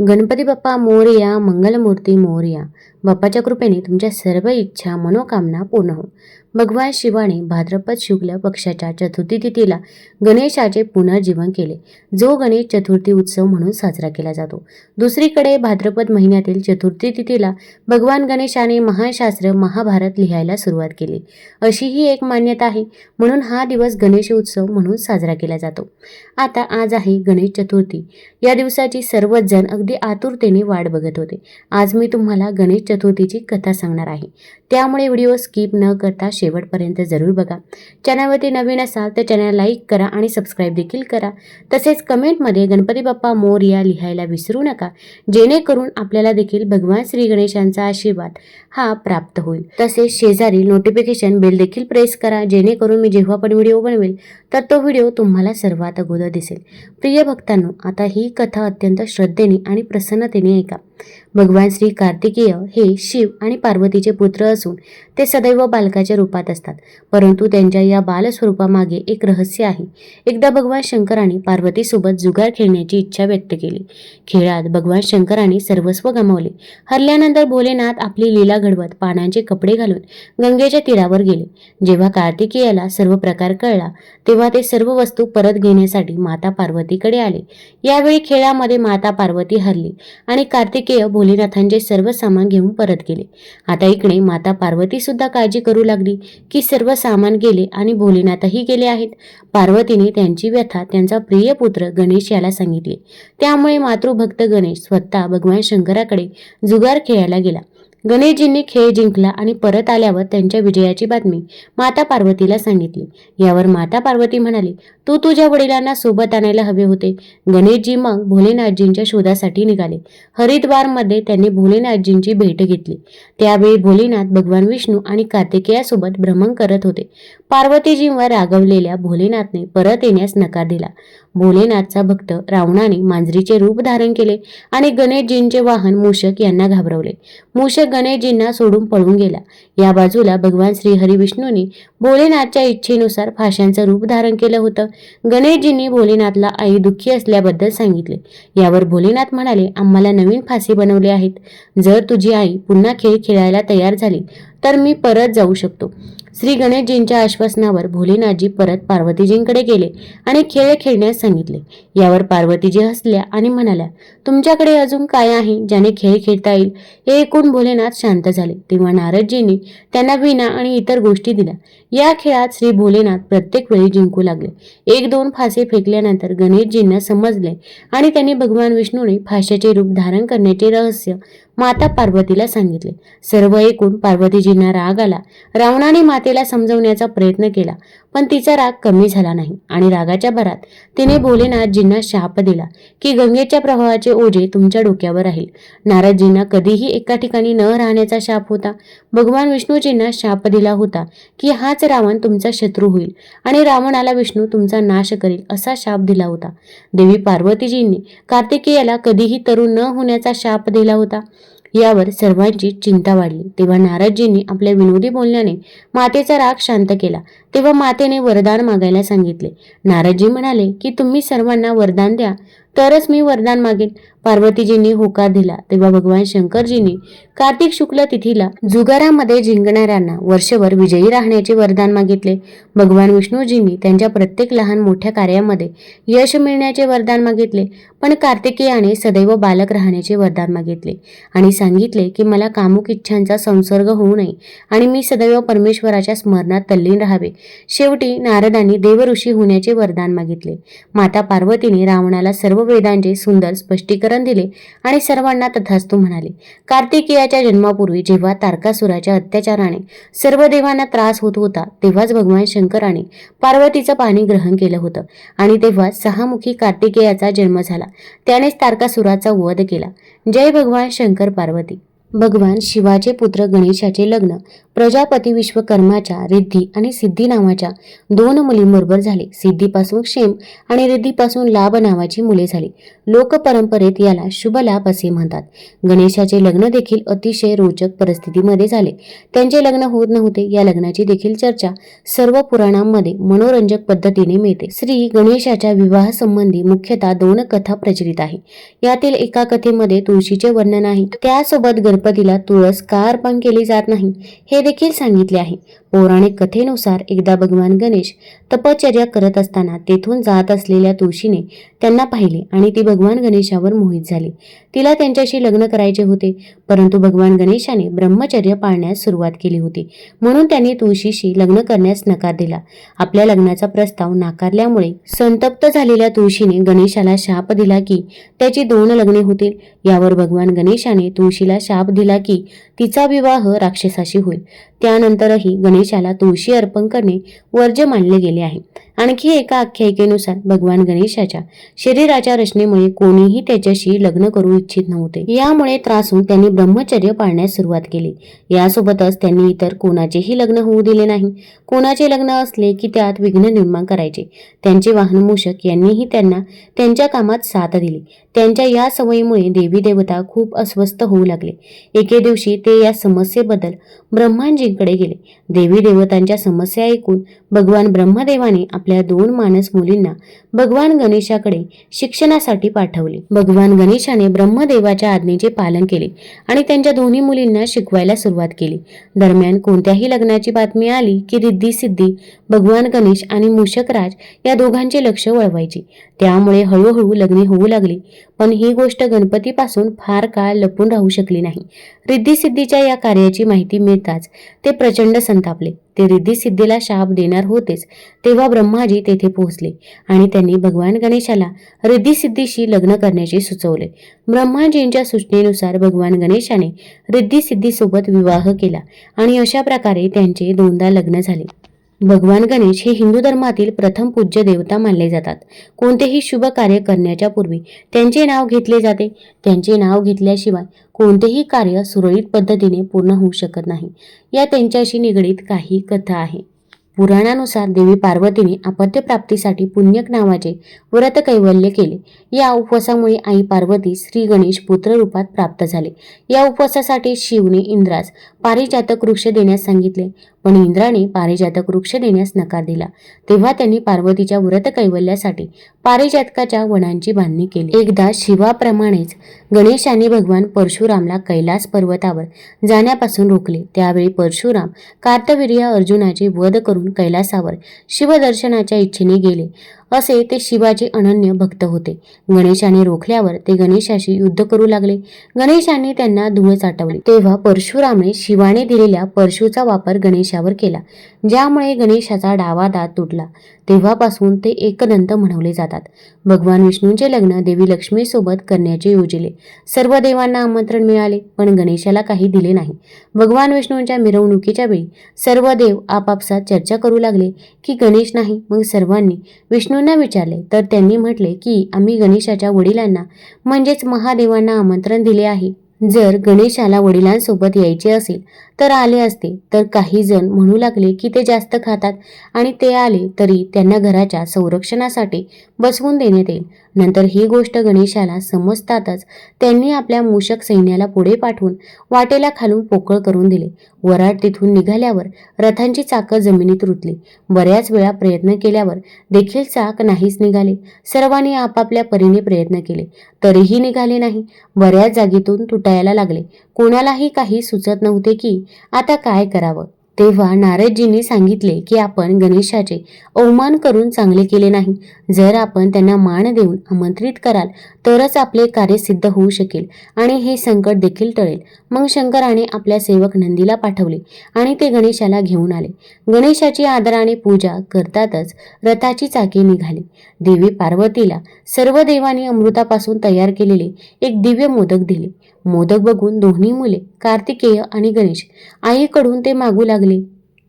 गणपती बाप्पा मोरया मंगलमूर्ती मोरया. बाप्पाच्या कृपेने तुमच्या सर्व इच्छा मनोकामना पूर्ण हो भगवान शिवाने भाद्रपद शुक्ल पक्षाच्या चतुर्थी तिथीला गणेशाचे पुनर्जीवन केले. जो गणेश चतुर्थी उत्सव म्हणून साजरा केला जातो. दुसरीकडे भाद्रपद महिन्यातील चतुर्थी तिथीला भगवान गणेशाने महाशास्त्र महाभारत लिहायला सुरुवात केली. अशी ही एक मान्यता आहे. म्हणून हा दिवस गणेश उत्सव म्हणून साजरा केला जातो. आता आज आहे गणेश चतुर्थी. या दिवसाची सर्वच जण अगदी आतुरतेने वाट बघत होते. आज मी तुम्हाला गणेश चतुर्थीची कथा सांगणार आहे. त्यामुळे व्हिडिओ स्किप न करता शेवटपर्यंत जरूर बघा. चॅनलवरती नवीन असाल तर चॅनल लाईक करा आणि सबस्क्राईब देखील करा. तसेच कमेंटमध्ये गणपती बाप्पा मोरया लिहायला विसरू नका. जेणेकरून आपल्याला देखील भगवान श्री गणेशांचा आशीर्वाद हा प्राप्त होईल. तसेच शेजारी नोटिफिकेशन बेल देखील प्रेस करा. जेणेकरून मी जेव्हा पण व्हिडिओ बनवेल तर तो व्हिडिओ तुम्हाला सर्वात अगोदर दिसेल. प्रिय भक्तांनो आता ही कथा अत्यंत श्रद्धेने आणि प्रसन्नतेने ऐका. भगवान श्री कार्तिकेय हे शिव आणि पार्वतीचे पुत्र असून ते सदैव बालकाच्या रूपात असतात. परंतु त्यांच्या या बालस्वरूपामागे एक रहस्य आहे. एकदा भगवान शंकराने पार्वतीसोबत जुगार खेळण्याची इच्छा व्यक्त केली. खेळात भगवान शंकराने सर्वस्व गमावले. हरल्यानंतर भोलेनाथ आपली लीला घडवत पानांचे कपडे घालून गंगेच्या तीरावर गेले. जेव्हा कार्तिकेयाला सर्व प्रकार कळला तेव्हा ते सर्व वस्तू परत घेण्यासाठी माता पार्वतीकडे आले. यावेळी खेळामध्ये माता पार्वती हरली आणि कार्तिक कार्तिकेय भोलेनाथांचे सर्व सामान घेऊन परत गेले. आता इकडे माता पार्वती सुद्धा काळजी करू लागली की सर्व सामान गेले आणि भोलेनाथही गेले आहेत. पार्वतीने त्यांची व्यथा त्यांचा प्रिय पुत्र गणेश याला सांगितले. त्यामुळे मातृभक्त गणेश स्वतः भगवान शंकराकडे जुगार खेळायला गेला. गणेशजींनी खेळ जिंकला आणि परत आल्यावर त्यांच्या विजयाची बातमी माता पार्वतीला सांगितली. यावर माता पार्वती म्हणाली तू तुझ्या वडिलांना सोबत आणायला हवे होते. गणेशजी मग भोलेनाथजींच्या शोधासाठी निघाले. हरिद्वारमध्ये त्यांनी भोलेनाथजींची भेट घेतली. त्यावेळी भोलेनाथ भगवान विष्णू आणि कार्तिकेयासोबत भ्रमण करत होते. पार्वतीजींवर रागवलेल्या भोलेनाथने परत येण्यास नकार दिला. भोलेनाथचा भक्त रावणाने मांजरीचे रूप धारण केले आणि गणेशजींचे वाहन मूषक यांना घाबरवले. मूषक गणेशजींना सोडून पळून गेला. या बाजूला भगवान श्रीहरी विष्णूने भोलेनाथच्या इच्छेनुसार फाशांचं रूप धारण केलं होतं. गणेशजींनी भोलेनाथला आई दुःखी असल्याबद्दल सांगितले. यावर भोलेनाथ म्हणाले आम्हाला नवीन फाशी बनवले आहेत. जर तुझी आई पुन्हा खेळ खेळायला तयार झाली तर मी परत जाऊ शकतो. श्री गणेशजींच्या आश्वासनावर भोलेनाथजी परत पार्वतीजींकडे गेले आणि खेळ खेळण्यास सांगितले. यावर पार्वतीजी हसल्या आणि म्हणाल्या तुमच्याकडे अजून काय आहे ज्याने खेळ खेळता येईल? हे ऐकून भोलेनाथ शांत झाले. तेव्हा नारदजींनी त्यांना विना आणि इतर गोष्टी दिल्या. या खेळात श्री भोलेनाथ प्रत्येक वेळी जिंकू लागले. एक दोन फासे फेकल्यानंतर गणेशजींना समजले आणि त्यांनी भगवान विष्णूने फाशाचे रूप धारण करण्याचे रहस्य माता पार्वतीला सांगितले. सर्व ऐकून पार्वतीजींना राग आला. रावणाने मातेला समजवण्याचा प्रयत्न केला पण तिचा राग कमी झाला नाही आणि रागाच्या भरात तिने भोलेनाथजींना शाप दिला की गंगेच्या प्रवाहाचे ओझे तुमच्या डोक्यावर राहील. नारदजींना कधीही एका ठिकाणी न राहण्याचा शाप होता. भगवान विष्णूजींना शाप दिला होता की हाच रावण तुमचा शत्रू होईल आणि रावणाला विष्णू तुमचा नाश करेल असा शाप दिला होता. देवी पार्वतीजींनी कार्तिकेयाला कधीही तरुण न होण्याचा शाप दिला होता. यावर सर्वांची चिंता वाढली. तेव्हा नारदजींनी आपल्या विनोदी बोलण्याने मातेचा राग शांत केला. तेव्हा मातेने वरदान मागायला सांगितले. नारदजी म्हणाले की तुम्ही सर्वांना वरदान द्या. तरच मी वरदान मागेन. पार्वतीजींनी होकार दिला. तेव्हा भगवान शंकरजींनी कार्तिक शुक्ल तिथीला जुगारामध्ये जिंकणाऱ्यांना वर्षभर विजयी राहण्याचे वरदान मागितले. भगवान विष्णूजींनी त्यांच्या प्रत्येक लहान मोठ्या कार्यामध्ये यश मिळण्याचे वरदान मागितले. पण कार्तिकेयाने सदैव बालक राहण्याचे वरदान मागितले आणि सांगितले की मला कामुक इच्छांचा संसर्ग होऊ नये आणि मी सदैव परमेश्वराच्या स्मरणात तल्लीन राहावे. शेवटी नारदांनी देवऋषी होण्याचे वरदान मागितले. माता पार्वतीने रावणाला सर्व वेदांचे सुंदर स्पष्टीकरण दिले आणि सर्वांना तथास्तू म्हणाले कार्तिकेयाच्या जन्मापूर्वी जेव्हा तारकासुराच्या अत्याचाराने सर्व देवांना त्रास होत होता तेव्हाच भगवान शंकराने पार्वतीचं पाणी ग्रहण केलं होतं आणि तेव्हा सहामुखी कार्तिकेयाचा जन्म झाला. त्यानेच तारकासुराचा वध केला. जय भगवान शंकर पार्वती. भगवान शिवाचे पुत्र गणेशाचे लग्न प्रजापती विश्वकर्माच्या रिद्धी आणि सिद्धी नावाच्या दोन मुलींबरोबर झाले. सिद्धीपासून क्षेम आणि रिद्धीपासून लाभ नावाची मुले झाली. लोकपरंपरेत याला शुभ लाभ असे म्हणतात. गणेशाचे लग्न देखील अतिशय रोचक परिस्थितीमध्ये झाले. त्यांचे लग्न होत नव्हते. या लग्नाची देखील चर्चा सर्व पुराणांमध्ये मनोरंजक पद्धतीने मिळते. श्री गणेशाच्या विवाह संबंधी मुख्यतः दोन कथा प्रचलित आहे. यातील एका कथेमध्ये तुळशीचे वर्णन आहे. त्यासोबत गणपतीला तुळस का अर्पण केली जात नाही हे देखील सांगितले आहे. पौराणिक कथेनुसार एकदा भगवान गणेश तपश्चर्या करत असताना तेथून जात असलेल्या तुळशीने त्यांना पाहिले आणि ती भगवान गणेशावर मोहित झाली. तिला त्यांच्याशी लग्न करायचे होते परंतु भगवान गणेशाने ब्रह्मचर्य पाळण्यास सुरुवात केली होती. म्हणून त्यांनी तुळशीशी लग्न करण्यास नकार दिला. आपल्या लग्नाचा प्रस्ताव नाकारल्यामुळे संतप्त झालेल्या तुळशीने गणेशाला शाप दिला की त्याची दोन लग्ने होतील. यावर भगवान गणेशाने तुळशीला शाप दिला की तिचा विवाह राक्षसाशी होईल. त्यानंतरही गणेशाला तुळशी अर्पण करणे वर्ज्य मानले गेले आहे. आणखी एका आख्यायिकेनुसार भगवान गणेशाच्या शरीराच्या रचनेमुळे कोणीही त्याच्याशी लग्न करू इच्छित नव्हते. यामुळे त्रासून त्यांनी ब्रह्मचर्य पाळण्यास सुरुवात केली. यासोबतच त्यांनी इतर कोणाचेही लग्न होऊ दिले नाही. कोणाचे लग्न असले की त्यात विघ्न निर्माण करायचे. त्यांचे वाहन मूषक यांनीही त्यांना त्यांच्या कामात साथ दिली. त्यांच्या या सवयीमुळे देवी देवता खूप अस्वस्थ होऊ लागले. एके दिवशी ते या समस्येबद्दल ब्रह्मांजींकडे गेले. देवी देवतांच्या समस्या ऐकून भगवान ब्रह्मदेवाने आपल्या दोन मानस मुलींना भगवान गणेशाकडे शिक्षणासाठी पाठवले. भगवान गणेशाने ब्रह्मदेवाच्या आज्ञेचे पालन केले आणि त्यांच्या दोन्ही मुलींना शिकवायला सुरुवात केली. दरम्यान कोणत्याही लग्नाची बातमी आली की रिद्धी सिद्धी भगवान गणेश आणि मूषकराज या दोघांचे लक्ष वळवायचे. त्यामुळे हळूहळू लग्ने होऊ लागली पण ही गोष्ट गणपतीपासून फार काळ लपून राहू शकली नाही. रिद्धी सिद्धीच्या या कार्याची माहिती मिळताच ते प्रचंड संतापले. ते रिद्धी सिद्धीला शाप देणार होतेच तेव्हा ब्रह्माजी तेथे पोहोचले आणि त्यांनी भगवान गणेशाला रिद्धीसिद्धीशी लग्न करण्याचे सुचवले. ब्रह्माजींच्या सूचनेनुसार भगवान गणेशाने रिद्धी सिद्धीसोबत विवाह केला आणि अशा प्रकारे त्यांचे दोनदा लग्न झाले. भगवान गणेश हे हिंदू धर्मातील प्रथम पूज्य देवता मानले जातात. कोणतेही शुभ कार्य करण्याच्या पूर्वी त्यांचे नाव घेतले जाते. त्यांचे नाव घेतल्याशिवाय कोणतेही कार्य सुरळीत पद्धतीने पूर्ण होऊ शकत नाही. या त्यांच्याशी निगडीत काही कथा आहे. पुराणानुसार देवी पार्वतीने अपत्यप्राप्तीसाठी पुण्यक नावाचे व्रत कैवल्य केले. या उपवासामुळे आई पार्वती श्री गणेश पुत्र रूपात प्राप्त झाले. या उपवासासाठी शिवने इंद्रास पारिजातक वृक्ष देण्यास सांगितले. पण इंद्राने पारिजातक वृक्ष देण्यास नकार दिला. तेव्हा त्यांनी पार्वतीच्या व्रत कैवल्यासाठी पारिजातकाच्या वनांची बांधणी केली. एकदा शिवाप्रमाणेच गणेशाने भगवान परशुरामला कैलास पर्वतावर जाण्यापासून रोखले. त्यावेळी परशुराम कार्तवीर्य अर्जुनाचे वध करून कैलासावर शिवदर्शनाच्या इच्छेने गेले. असे ते शिवाचे अनन्य भक्त होते. गणेशाने रोखल्यावर ते गणेशाशी युद्ध करू लागले. गणेशाने त्यांना धुळे चाटवले तेव्हा परशुरामने शिवाने दिलेल्या परशुचा वापर गणेशावर केला ज्यामुळे गणेशाचा डावा दात तुटला. तेव्हापासून ते एकदंत म्हणवले जातात. भगवान विष्णूंचे लग्न देवी लक्ष्मीसोबत करण्याचे योजिले. सर्व देवांना आमंत्रण मिळाले पण गणेशाला काही दिले नाही. भगवान विष्णूंच्या मिरवणुकीच्या वेळी सर्व देव आपापसात चर्चा करू लागले की गणेश नाही मग सर्वांनी विष्णू विष्णूंना विचारले तर त्यांनी म्हटले की आम्ही गणेशाच्या वडिलांना म्हणजेच महादेवांना आमंत्रण दिले आहे. जर गणेशाला वडिलांसोबत यायचे असेल तर आले असते. तर काही जण म्हणू लागले की ते जास्त खातात आणि ते आले तरी त्यांना घराच्या संरक्षणासाठी बसवून देण्यात येईल. नंतर ही गोष्ट गणेशाला समजतातच त्यांनी आपल्या मूषक सैन्याला पुढे पाठवून वाटेला खालून पोकळ करून दिले. वराड तिथून निघाल्यावर रथांची चाकं जमिनीत रुतली. बऱ्याच वेळा प्रयत्न केल्यावर देखील चाक नाहीच निघाले. सर्वांनी आपापल्या परीने प्रयत्न केले. तरीही निघाले नाही. बऱ्याच जागेतून तुटायला लागले. कोणालाही काही सुचत नव्हते की आता काय करावं? तेव्हा नारदजींनी सांगितले की आपण गणेशाचे अवमान करून चांगले केले नाही. जर आपण त्यांना मान देऊन आमंत्रित कराल तरच आपले कार्य सिद्ध होऊ शकेल आणि हे संकट देखील टळेल. मग शंकराने आपल्या सेवक नंदीला पाठवले आणि ते गणेशाला घेऊन आले. गणेशाची आदराने पूजा करतातच रथाची चाकी निघाली. देवी पार्वतीला सर्व देवांनी अमृतापासून तयार केलेले एक दिव्य मोदक दिले. मोदक बघून दोन्ही मुले कार्तिकेय आणि गणेश आईकडून ते मागू लागले.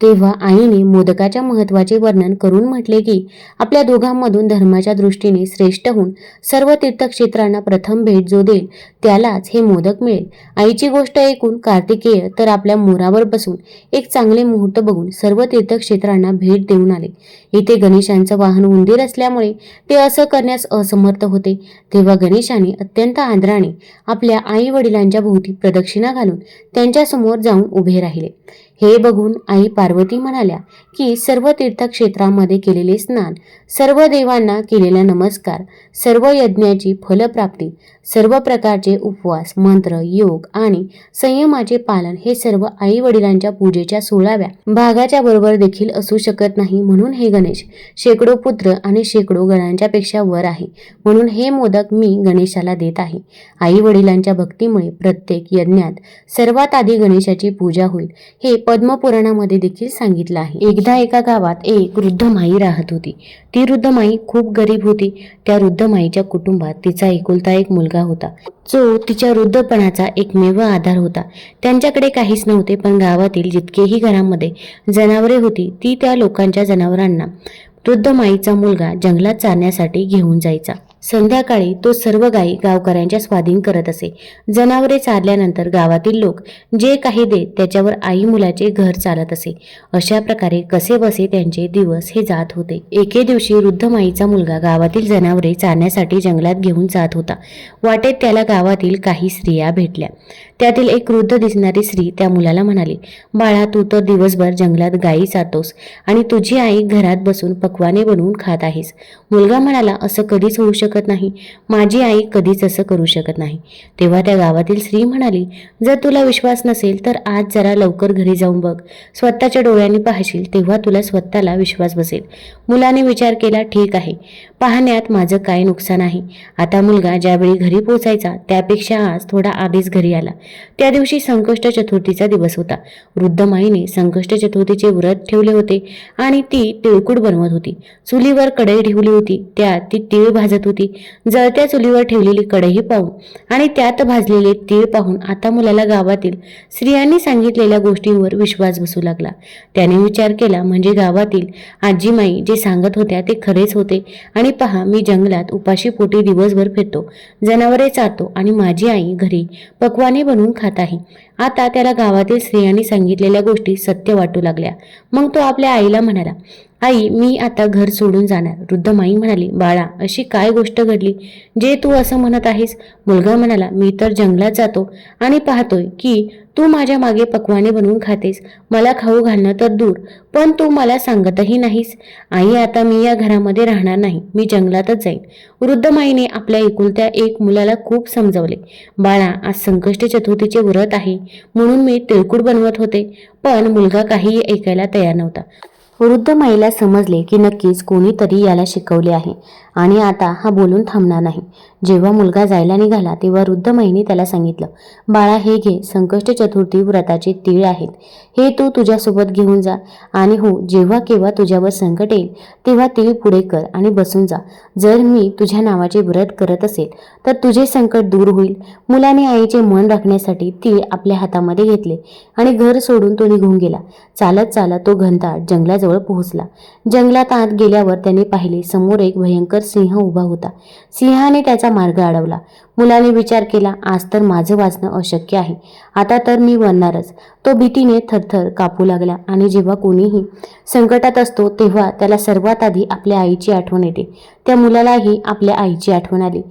तेव्हा आईने मोदकाच्या महत्त्वाचे वर्णन करून म्हटले की आपल्या दोघांमधून धर्माच्या दृष्टीने श्रेष्ठ होऊन सर्व तीर्थक्षेत्रांना प्रथम भेट जो देईल त्यालाच हे मोदक मिळेल. आईची गोष्ट ऐकून कार्तिकेय तर आपल्या मोरावर बसून एक चांगले मुहूर्त बघून सर्व तीर्थक्षेत्रांना भेट देऊन आले. इथे गणेशांचं वाहन उंदीर असल्यामुळे ते असं करण्यास असमर्थ होते. तेव्हा गणेशाने अत्यंत आदराने आपल्या आई वडिलांच्या भोवती प्रदक्षिणा घालून त्यांच्यासमोर जाऊन उभे राहिले. हे बघून आई पार्वती म्हणाल्या की सर्व तीर्थक्षेत्रामध्ये केलेले स्नान सर्व देवांना केलेला नमस्कार सर्व यज्ञाची फलप्राप्ती सर्व प्रकारचे उपवास मंत्र योग आणि संयमाचे पालन हे सर्व आई वडिलांच्या पूजेच्या सोळाव्या भागाच्या बरोबर देखील असू शकत नाही म्हणून हे गणेश शेकडो पुत्र आणि शेकडो गणांच्या पेक्षा वर आहे. म्हणून हे मोदक मी गणेशाला देत आहे. आई वडिलांच्या भक्तीमुळे प्रत्येक यज्ञात सर्वात आधी गणेशाची पूजा होईल हे पद्मपुराणामध्ये देखील सांगितलं आहे. एकदा एका गावात एक वृद्ध माई राहत होती. ती वृद्ध माई खूप गरीब होती. त्या वृद्ध माईच्या कुटुंबात तिचा एकुलता एक मुलगा होता. जो तिच्या वृद्धपणाचा एकमेव आधार होता. त्यांच्याकडे काहीच नव्हते पण गावातील जितकेही घरांमध्ये जनावरे होती ती त्या लोकांच्या जनावरांना वृद्ध माईचा मुलगा जंगलात चालण्यासाठी घेऊन जायचा. संध्याकाळी तो सर्व गायी गावकऱ्यांच्या स्वाधीन करत असे. जनावरे चारल्यानंतर गावातील लोक जे काही देत त्याच्यावर आई मुलाचे घर चालत असे. अशा प्रकारे कसे बसे त्यांचे दिवस हे जात होते. एके दिवशी वृद्ध माईचा मुलगा गावातील जनावरे चारण्यासाठी जंगलात घेऊन जात होता. वाटेत त्याला गावातील काही स्त्रिया भेटल्या. त्यातील एक वृद्ध दिसणारी स्त्री त्या मुलाला म्हणाली बाळा तू तर दिवसभर जंगलात गायी जातोस आणि तुझी आई घरात बसून पक्वाने बनवून खात आहेस. मुलगा म्हणाला असं कधीच होऊ शकत नाही. माझी आई कधीच असं करू शकत नाही. तेव्हा त्या गावातील स्त्री म्हणाली जर तुला विश्वास नसेल तर आज जरा लवकर घरी जाऊन बघ. स्वतःच्या डोळ्यांनी पाहशील तेव्हा तुला स्वतःला विश्वास बसेल. मुलाने विचार केला ठीक आहे. पाहण्यात माझं काय नुकसान आहे? आता मुलगा ज्यावेळी घरी पोचायचा त्यापेक्षा आज थोडा आधीच घरी आला. त्या दिवशी संकष्ट चतुर्थीचा दिवस होता. वृद्ध माईने संकष्ट चतुर्थीचे व्रत ठेवले होते आणि ती तिळकुट बनवत होती. चुलीवर कढई ठेवली होती. त्यात ती तीळ भाजत होती. जळत्या चुलीवर ठेवलेली कढई पाहून आणि त्यात भाजलेले तीळ पाहून आता मुलाला गावातील स्त्रियांनी सांगितलेल्या गोष्टींवर विश्वास बसू लागला. त्याने विचार केला म्हणजे गावातील आजीमाई जे सांगत होत्या ते खरेच होते. आणि पहा मी जंगलात उपाशी पोटी दिवसभर फिरतो. जनावरे चातो आणि माझी आई घरी पकवाने बनवून खात आहे. आता त्याला गावातील स्त्रियांनी सांगितलेल्या गोष्टी सत्य वाटू लागल्या. मग तो आपल्या आईला म्हणाला आई मी आता घर सोडून जाणार. वृद्ध माई म्हणाली बाळा अशी काय गोष्ट घडली? जे तू असं म्हणत आहेस. मुलगा म्हणाला मी तर जंगलात जातो आणि पाहतोय की तू माझ्या मागे पकवाने बनवून खातेस. मला खाऊ घालणं तर दूर पण तू मला सांगतही नाहीस. आई आता मी या घरामध्ये राहणार नाही. मी जंगलातच जाईन. वृद्ध माईने आपल्या एकुलत्या एक मुलाला खूप समजवले. बाळा आज संकष्ट चतुर्थीचे व्रत आहे म्हणून मी तिळकुट बनवत होते पण मुलगा काहीही ऐकायला तयार नव्हता. वृद्ध महिला समजले की नक्कीच कोणीतरी याला शिकवले आहे. आणि आता हा बोलून थांबणार नाही. जेव्हा मुलगा जायला निघाला तेव्हा वृद्ध माईने त्याला सांगितलं बाळा हे घे. संकष्ट चतुर्थी व्रताचे तीळ आहेत. हे तू तुझ्यासोबत घेऊन जा. आणि हो जेव्हा केव्हा तुझ्यावर संकट येईल तेव्हा तीळ पुढे कर आणि बसून जा. जर मी तुझ्या नावाचे व्रत करत असेल तर तुझे संकट दूर होईल. मुलाने आईचे मन राखण्यासाठी तीळ आपल्या हातामध्ये घेतले आणि घर सोडून तो निघून गेला. चालत चालत तो घनदाट जंगलाजवळ पोहोचला. जंगलात आत गेल्यावर त्याने पाहिले समोर एक भयंकर सिंह उभा होता. सिंहाने त्याचा मार्ग अडवला. मुलाने विचार केला आज तर माझं वाचणं अशक्य आहे. आता तर मी बनणारच तो भीतीने थरथर कापू लागला आणि जेव्हा कोणीही संकटात असतो तेव्हा त्याला सर्वात आधी आपल्या आईची आठवण येते. त्या मुलालाही आपल्या आईची आठवण आली.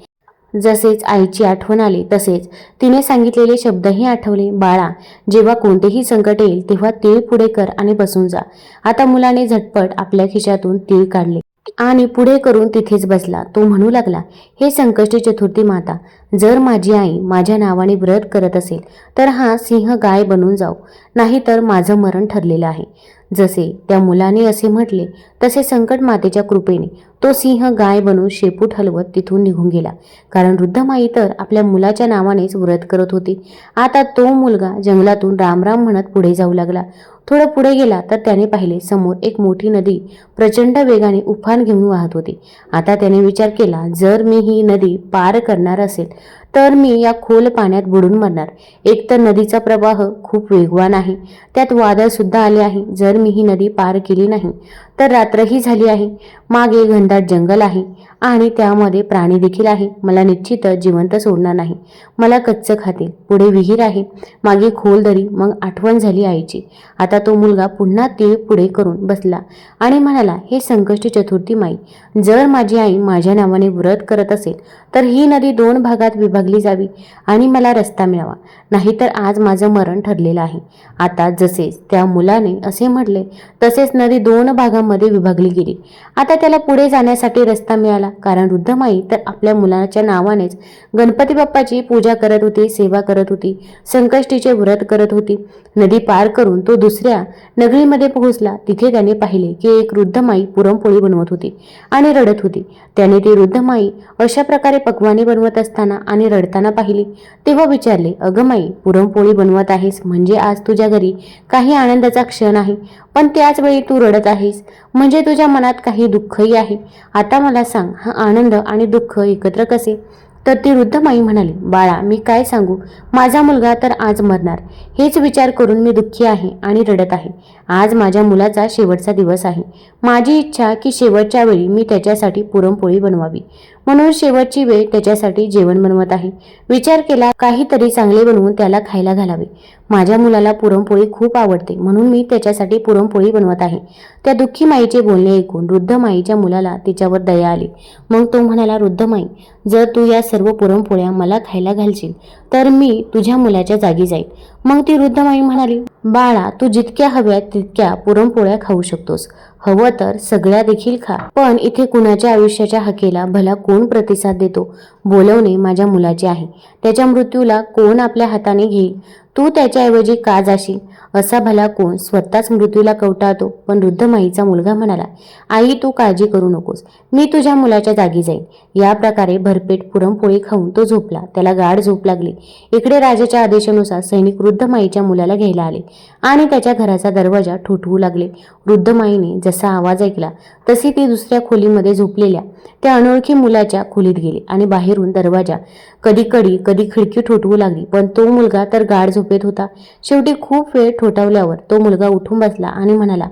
जसेच आईची आठवण आली तसेच तिने सांगितलेले शब्दही आठवले. बाळा जेव्हा कोणतेही संकट येईल तेव्हा तीळ पुढे कर आणि बसून जा. आता मुलाने झटपट आपल्या खिशातून तीळ काढले. आणि पुढे करून तिथेच बसला. तो म्हणू लागला हे संकष्टी चतुर्थी माता जर माझी आई माझ्या नावाने व्रत करत असेल तर हा सिंह गाय बनून जाऊ नाही तर माझं मरण ठरलेलं आहे. जसे त्या मुलाने असे म्हटले तसे संकट मातेच्या कृपेने तो सिंह गाय बनून शेपूट हलवत तिथून निघून गेला. कारण वृद्धमाई तर आपल्या मुलाच्या नावानेच व्रत करत होती. आता तो मुलगा जंगलातून रामराम म्हणत पुढे जाऊ लागला. थोडं पुढे गेला तर त्याने पाहिले समोर एक मोठी नदी प्रचंड वेगाने उफान घेऊन वाहत होती. आता त्याने विचार केला जर मी ही नदी पार करणार असेल तर मी या खोल पाण्यात बुडून मरणार. एक तर नदीचा प्रवाह खूप वेगवान आहे. त्यात वादळ सुद्धा आले आहे. जर मी ही नदी पार केली नाही तर रात्रही झाली आहे. मागे घनदाट जंगल आहे आणि त्यामध्ये प्राणी देखील आहे. मला निश्चितच जिवंत सोडणार नाही. मला कच्चं खातील. पुढे विहीर आहे. मागे खोल दरी. मग आठवण झाली आईची. आता आता तो मुलगा पुन्हा तीळ पुढे करून बसला आणि म्हणाला हे संकष्टी चतुर्थी माई जर माझी आई माझ्या नावाने व्रत करत असेल तर ही नदी दोन भागात विभागली जावी आणि मला रस्ता मिळावा. नाहीतर आज माझं मरण ठरलेलं आहे. आता जसेच त्या मुलाने असे म्हटले तसेच नदी दोन भागांमध्ये विभागली गेली. आता त्याला पुढे जाण्यासाठी रस्ता मिळाला. कारण वृद्ध माई तर आपल्या मुलाच्या नावानेच गणपती बाप्पाची पूजा करत होती सेवा करत होती संकष्टीचे व्रत करत होती. नदी पार करून तो दुसऱ्या नगरीमध्ये पोहोचला. तिथे त्याने पाहिले की एक वृद्ध माई पुरणपोळी बनवत होती आणि रडत होती. त्याने ती वृद्ध माई अशा प्रकारे पकवाने बनवत असताना आणि रडताना पाहिली. तेव्हा विचारले अगं माई पुरणपोळी बनवत आहेस म्हणजे आज तुझ्या घरी काही आनंदाचा क्षण आहे. पण त्याच वेळी तू रडत आहेस. म्हणजे तुझ्या मनात काही दुःखही आहे. आता मला सांग हा आनंद आणि दुःख एकत्र कसे? तर ती वृद्ध माई म्हणाली बाळा मी काय सांगू? माझा मुलगा तर आज मरणार. हेच विचार करून मी दुःखी आहे आणि रडत आहे. आज माझ्या मुलाचा शेवटचा दिवस आहे. माझी इच्छा की शेवटच्या वेळी मी त्याच्यासाठी पुरणपोळी बनवावी. म्हणून शेवटची वेळ त्याच्यासाठी जेवण बनवत आहे. विचार केला काहीतरी चांगले बनवून त्याला खायला घालावे. माझ्या मुलाला पुरणपोळी खूप आवडते म्हणून मी त्याच्यासाठी पुरणपोळी बनवत आहे. त्या दुःखी माईचे बोलणे ऐकून वृद्ध माईच्या मुलाला तिच्यावर दया आली. मग तो म्हणाला वृद्ध माई जर तू या सर्व पुरणपोळ्या मला खायला घालशील तर मी तुझ्या मुलाच्या जागी जाईल मग ती वृद्ध माई म्हणाली बाळा तू जितक्या हव्यात तितक्या पुरणपोळ्या खाऊ शकतोस. हवं तर सगळ्या देखील खा. पण इथे कुणाच्या आयुष्याच्या हकेला भला कोण प्रतिसाद देतो? बोलवणे माझ्या मुलाचे आहे. त्याच्या मृत्यूला कोण आपल्या हाताने घेईल? तू त्याच्याऐवजी का जाशील? असा भला कोण स्वतःच मृत्यूला कवटाळतो. पण वृद्ध माईचा मुलगा म्हणाला आई तू काळजी करू नकोस. मी तुझ्या मुलाच्या जागी जाईन. या प्रकारे भरपेट पुरणपोळी खाऊन तो झोपला. त्याला गाढ झोप लागली. इकडे राजाच्या आदेशानुसार सैनिक वृद्ध माईच्या मुलाला घ्यायला आले आणि त्याच्या घराचा दरवाजा ठोठवू लागले. वृद्ध माईने जसा आवाज ऐकला तशी ती दुसऱ्या खोलीमध्ये झोपलेल्या त्या अनोळखी मुलाच्या खोलीत गेली आणि बाहेर बाहेरून दरवाजा. कधी कडी कधी खिडकी ठोठवू लागली पण तो मुलगा तर गाढ झोपेत होता. शेवटी खूप वेळ ठोठावल्यावर तो मुलगा उठून बसला आणि म्हणाला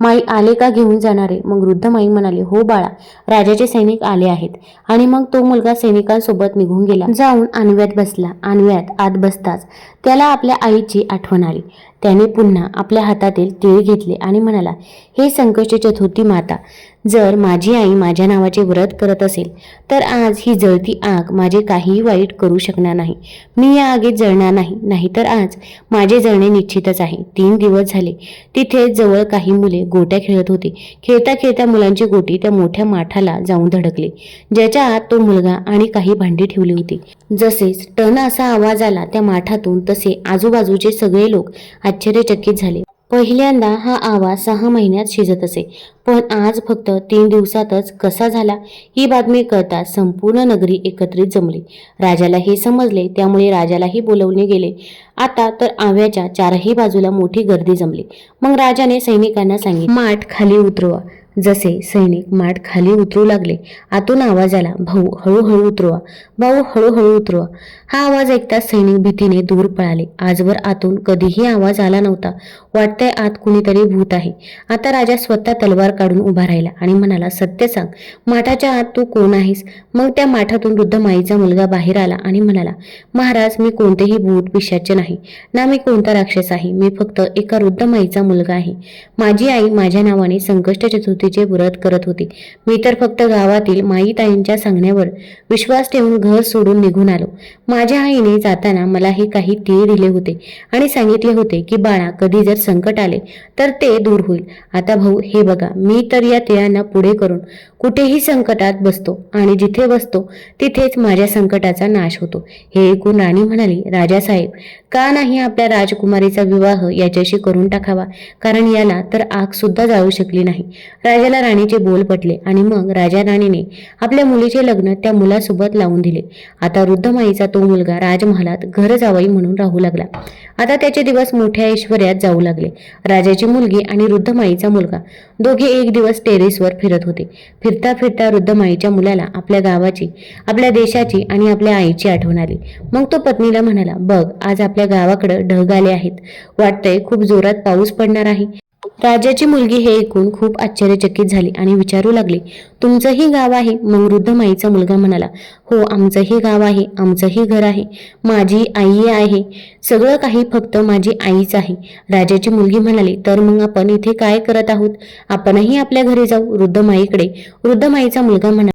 माई आले का घेऊन जाणारे? मग वृद्ध माई म्हणाले हो बाळा राजाचे सैनिक आले आहेत. आणि मग तो मुलगा सैनिकांसोबत निघून गेला. जाऊन आणव्यात बसला. आणव्यात आत बसताच त्याला आपल्या आईची आठवण आली. त्याने पुन्हा आपल्या हातातील तीळ घेतले आणि म्हणाला हे संकष्ट चतुर्थी माता जर माझी आई माझ्या नावाचे व्रत करत असेल तर आज ही जळती आग माझे काहीही वाईट करू शकणार नाही. मी या आगीत जळणार नाही नाहीतर आज माझे जळणे निश्चितच आहे. तीन दिवस झाले. तिथे जवळ काही मुले गोट्या खेळत होते. खेळता खेळता मुलांची गोटी त्या मोठ्या माठाला जाऊन धडकले. ज्याच्या आत तो मुलगा आणि काही भांडी ठेवली होती. जसेच टन असा आवाज आला त्या माठातून तसे आजूबाजूचे सगळे लोक आश्चर्यचकित झाले. पहिल्यांदा हा आवाज सहा महिन्यात शिजत असे. पण आज फक्त तीन दिवसातच कसा झाला ही बातमी कळताच संपूर्ण नगरी एकत्रित जमली. राजाला हे समजले त्यामुळे राजालाही बोलवले गेले. आता तर आव्याच्या चारही बाजूला मोठी गर्दी जमली. मग राजाने सैनिकांना सांगितले माठ खाली उतरवा. जसे सैनिक माठ खाली उतरू लागले आतून आवाज आला भाऊ हळूहळू उतरवा. भाऊ हळूहळू उतरवा. हा आवाज ऐकताच सैनिक भीतीने दूर पळाले. आजवर आतून कधीही आवाज आला नव्हता. वाटतंय आत कुणीतरी भूत आहे. आता राजा स्वतः तलवार काढून उभा राहिला आणि म्हणाला सत्य सांग. माठाच्या आत तू कोण आहेस? मग त्या माठातून वृद्ध माईचा मुलगा बाहेर आला आणि म्हणाला महाराज मी कोणतेही भूत पिशाचे नाही. ना मी कोणता राक्षस आहे. मी फक्त एका वृद्ध माईचा मुलगा आहे. माझी आई माझ्या नावाने संकष्ट चतुर्थीचे व्रत करत होती. मी तर फक्त गावातील माईताईंच्या सांगण्यावर विश्वास ठेवून घर सोडून निघून आलो. माझ्या आईने जाताना मला हे काही तीळ दिले होते आणि सांगितले होते की बाळा कधी जर संकट आले तर ते दूर होईल. आता भाऊ हे बघा मी तर या तिळांना पुढे करून कुठेही संकटात बसतो आणि जिथे बसतो तिथेच माझ्या संकटाचा नाश होतो. हे ऐकून राणी म्हणाली राजासाहेब का नाही आपल्या राजकुमारीचा विवाह याच्याशी करून टाकावा? कारण याला तर आग सुद्धा जाळू शकली नाही. राजाला राणीचे बोल पटले आणि मग राजा राणीने आपल्या मुलीचे लग्न त्या मुलासोबत लावून दिले. आता वृद्ध माईचा तो मुलगा राजमहालात घर जावाई म्हणून राहू लागला. आता त्याचे दिवस मोठ्या ऐश्वर्यात जाऊ लागले. राजाची मुलगी आणि वृद्ध माईचा मुलगा दोघे एक दिवस टेरेसवर फिरत होते. फिरता फिरता वृद्ध माईच्या मुलाला आपल्या गावाची आपल्या देशाची आणि आपल्या आईची आठवण आली. मग तो पत्नीला म्हणाला बघ आज आपल्या गावाकडं ढग आले आहेत. वाटतंय खूप जोरात पाऊस पडणार आहे. राजाची मुलगी हे ऐकून खूप आश्चर्यचकित झाली आणि विचारू लागली तुमचंही गाव आहे? मग वृद्ध माईचा मुलगा म्हणाला हो आमचंही गाव आहे आमचंही घर आहे माझी आई आहे सगळं काही फक्त माझी आईच आहे. राजाची मुलगी म्हणाली तर मग आपण इथे काय करत आहोत? आपणही आपल्या घरी जाऊ. वृद्ध माईकडे वृद्ध माईचा मुलगा म्हणाला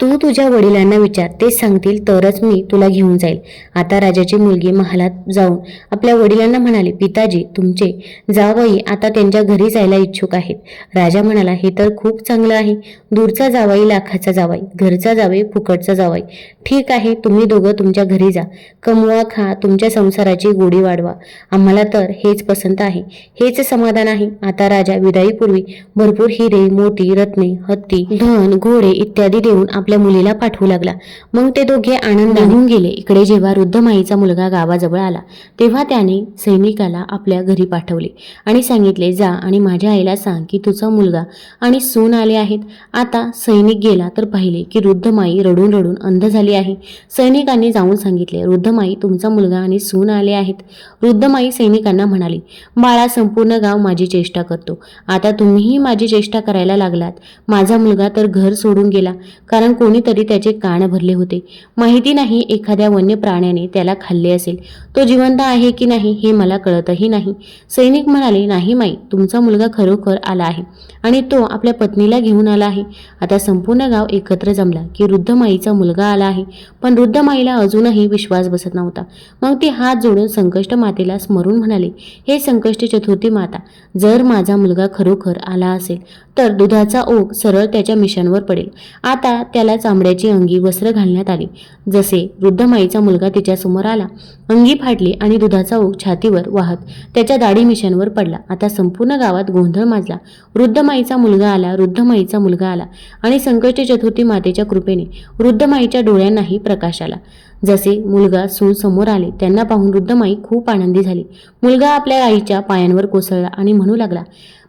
तू तुझ्या वडिलांना विचार ते सांगतील तरच मी तुला घेऊन जाईल. आता राजाची मुलगी महालात जाऊन आपल्या वडिलांना म्हणाली पिताजी तुमचे जावई आता त्यांच्या घरी जायला इच्छुक आहेत. राजा म्हणाला हे तर खूप चांगलं आहे. दूरचा जावाई लाखाचा जावाई घरचा जावई फुकटचा जावाई. ठीक आहे तुम्ही दोघं तुमच्या घरी जा. कमवा खा तुमच्या संसाराची गोडी वाढवा. आम्हाला तर हेच पसंत आहे. हेच समाधान आहे. आता राजा विदाईपूर्वी भरपूर हिरे मोती रत्ने हत्ती धन घोडे इत्यादी देऊन आपल्या आपल्या मुलीला पाठवू लागला. मग ते दोघे आनंद निघून गेले. इकडे जेव्हा वृद्ध माईचा मुलगा गावाजवळ आला तेव्हा त्याने सैनिकाला आपल्या घरी पाठवले आणि सांगितले जा आणि माझ्या आईला सांग की तुझा मुलगा आणि सून आले आहेत. आता सैनिक गेला तर पाहिले की वृद्ध माई रडून रडून अंध झाली आहे. सैनिकांनी जाऊन सांगितले वृद्ध माई तुमचा मुलगा आणि सून आले आहेत. वृद्ध माई सैनिकांना म्हणाली बाळा संपूर्ण गाव माझी चेष्टा करतो. आता तुम्हीही माझी चेष्टा करायला लागलात. माझा मुलगा तर घर सोडून गेला. कारण कोणीतरी त्याचे कान भरले होते. माहिती नाही एखाद्या वन्य प्राण्याने त्याला खाल्ले असेल. तो जिवंत आहे की नाही हे मला कळतही नाही. सैनिक म्हणाले नाही माई तुमचा मुलगा खरोखर आला आहे आणि तो आपल्या पत्नीला घेऊन आला आहे. आता संपूर्ण गाव एकत्र जमला की वृद्ध माईचा मुलगा आला आहे. पण वृद्ध माईला अजूनही विश्वास बसत नव्हता. मग ती हात जोडून संकष्ट मातेला स्मरून म्हणाले हे संकष्ट चतुर्थी माता जर माझा मुलगा खरोखर आला असेल तर दुधाचा ओघ सरळ त्याच्या मिशांवर पडेल. आता त्याला चांबड्याची अंगी वस्त्र घालण्यात आली. जसे वृद्ध माईचा मुलगा तिच्यासमोर आला. अंगी फाटली आणि दुधाचा ओघ छातीवर वाहत त्याच्या दाढी मिशांवर पडला. आता संपूर्ण गावात गोंधळ माजला. वृद्ध माईचा मुलगा आला वृद्ध माईचा मुलगा आला आणि संकष्ट चतुर्थी मातेच्या कृपेने वृद्ध माईच्या डोळ्यांनाही प्रकाश आला. जसे मुलगा सून समोर आले त्यांना पाहून वृद्ध माई खूप आनंदी झाली. मुलगा आपल्या आईच्या पायांवर कोसळला आणि म्हणू लागला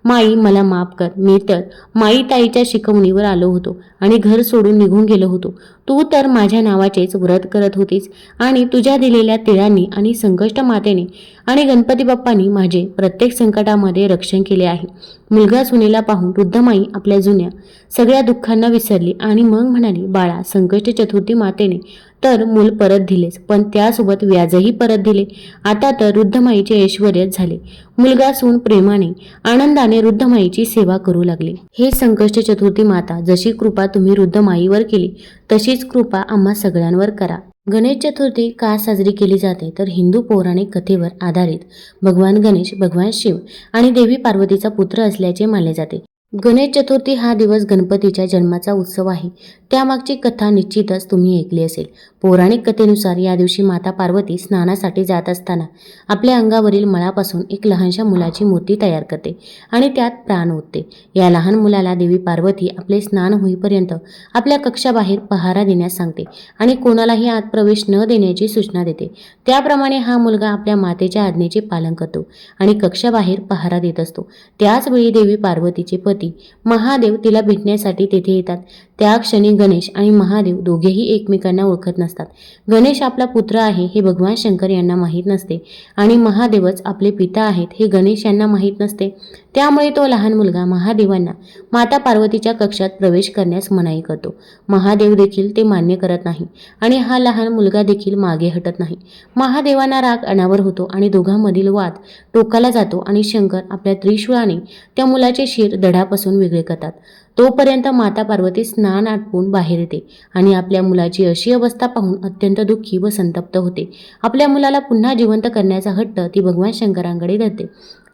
माई मला माफ कर. मी तर माई ताईच्या शिकवणीवर आलो होतो आणि घर सोडून निघून गेलो होतो. तू तर माझ्या नावाचेच व्रत करत होतीस आणि तुझ्या दिलेल्या तिळांनी आणि संकष्ट मातेने आणि गणपती बाप्पांनी माझे प्रत्येक संकटामध्ये रक्षण केले आहे. मुलगा सुनेला पाहून वृद्धमाई आपल्या जुन्या सगळ्या दुःखांना विसरली आणि मग म्हणाली बाळा संकष्ट चतुर्थी मातेने तर मूल परत दिलेच पण त्यासोबत व्याजही परत दिले. आता तर वृद्धमाईचे ऐश्वर्यच झाले. मुलगा सून प्रेमाने आनंदाने वृद्धमाईची सेवा करू लागले. हे संकष्ट चतुर्थी माता जशी कृपा तुम्ही वृद्धमाईवर केली तशीच कृपा आम्हा सगळ्यांवर करा. गणेश चतुर्थी का साजरी केली जाते तर हिंदू पौराणिक कथेवर आधारित. भगवान गणेश भगवान शिव आणि देवी पार्वतीचा पुत्र असल्याचे मानले जाते. गणेश चतुर्थी हा दिवस गणपतीच्या जन्माचा उत्सव आहे. त्यामागची कथा निश्चितच तुम्ही ऐकली असेल. पौराणिक कथेनुसार या दिवशी माता पार्वती स्नानासाठी जात असताना आपल्या अंगावरील मळापासून एक लहानशा मुलाची मूर्ती तयार करते आणि त्यात प्राण ओतते. या लहान मुलाला देवी पार्वती आपले स्नान होईपर्यंत आपल्या कक्षाबाहेर पहारा देण्यास सांगते आणि कोणालाही आत प्रवेश न देण्याची सूचना देते. त्याप्रमाणे हा मुलगा आपल्या मातेच्या आज्ञेचे पालन करतो आणि कक्षाबाहेर पहारा देत असतो. त्याचवेळी देवी पार्वतीचे पती महादेव तिला भेटण्यासाठी तेथे येतात. त्या क्षणी गणेश आणि महादेव दोघेही एकमेकांना ओळखत नसतात. गणेश आपला पुत्र आहे हे भगवान शंकर यांना माहीत नसते आणि महादेवच आपले पिता आहेत हे गणेश यांना माहीत नसते. त्यामुळे तो लहान मुलगा महादेवांना माता पार्वतीच्या कक्षात प्रवेश करण्यास मनाई करतो. महादेव देखील ते मान्य करत नाही आणि हा लहान मुलगा देखील मागे हटत नाही. महादेवांना राग अनावर होतो आणि दोघांमधील वाद टोकाला जातो आणि शंकर आपल्या त्रिशूळाने त्या मुलाचे शिर दढापासून वेगळे करतात. तोपर्यंत माता पार्वती स्नान आटपून बाहेर येते आणि आपल्या मुलाची अशी अवस्था पाहून अत्यंत दुःखी व संतप्त होते. आपल्या मुलाला पुन्हा जिवंत करण्याचा हट्ट ती भगवान शंकरांकडे धरते.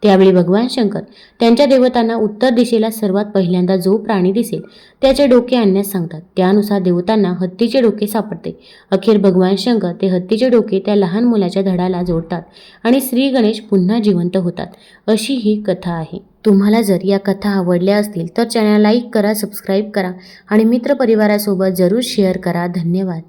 त्यावेळी भगवान शंकर त्यांच्या देवतांना उत्तर दिशेला सर्वात पहिल्यांदा जो प्राणी दिसेल त्याचे डोके आणण्यास सांगतात. त्यानुसार देवतांना हत्तीचे डोके सापडते. अखेर भगवान शंकर ते हत्तीचे डोके त्या लहान मुलाच्या धडाला जोडतात आणि श्री गणेश पुन्हा जिवंत होतात. अशी ही कथा आहे. तुम्हाला जर या कथा आवडल्या असतील तर चॅनल लाईक करा सबस्क्राईब करा आणि मित्रपरिवारासोबत जरूर शेअर करा. धन्यवाद.